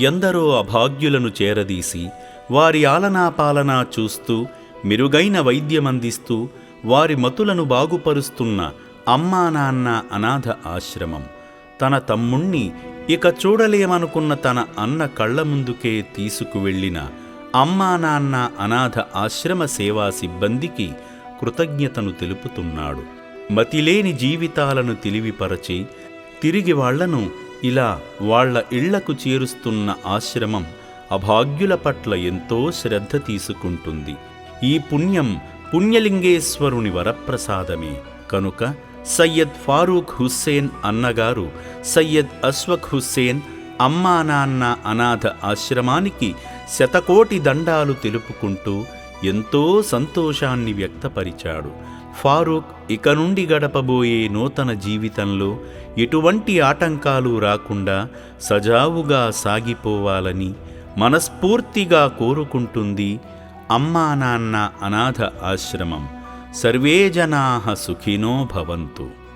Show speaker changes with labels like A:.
A: ఎందరో అభాగ్యులను చేరదీసి వారి ఆలనాపాలనా చూస్తూ మెరుగైన వైద్యమందిస్తూ వారి మతులను బాగుపరుస్తున్న అమ్మా నాన్న అనాథ ఆశ్రమం. తన తమ్ముణ్ణి ఇక చూడలేమనుకున్న తన అన్న కళ్ళ ముందుకే తీసుకువెళ్ళిన అమ్మా నాన్న అనాథ ఆశ్రమ సేవా సిబ్బందికి కృతజ్ఞతను తెలుపుతున్నాడు. మతిలేని జీవితాలను తెలివిపరచి తిరిగి వాళ్ళను ఇలా వాళ్ళ ఇళ్ళకు చేరుస్తున్న ఆశ్రమం అభాగ్యుల పట్ల ఎంతో శ్రద్ధ తీసుకుంటుంది. ఈ పుణ్యం పుణ్యలింగేశ్వరుని వరప్రసాదమే. కనుక సయ్యద్ ఫారూక్ హుస్సేన్ అన్నగారు సయ్యద్ అస్వక్ హుస్సేన్ అమ్మా నాన్న అనాథ ఆశ్రమానికి శతకోటి దండాలు తెలుపుకుంటూ ఎంతో సంతోషాన్ని వ్యక్తపరిచాడు. ఫారూక్ ఇక నుండి గడపబోయే నూతన జీవితంలో ఎటువంటి ఆటంకాలు రాకుండా సజావుగా సాగిపోవాలని మనస్ఫూర్తిగా కోరుకుంటుంది అమ్మా నాన్న అనాథ ఆశ్రమం. సర్వే జనా సుఖినో భవంతు.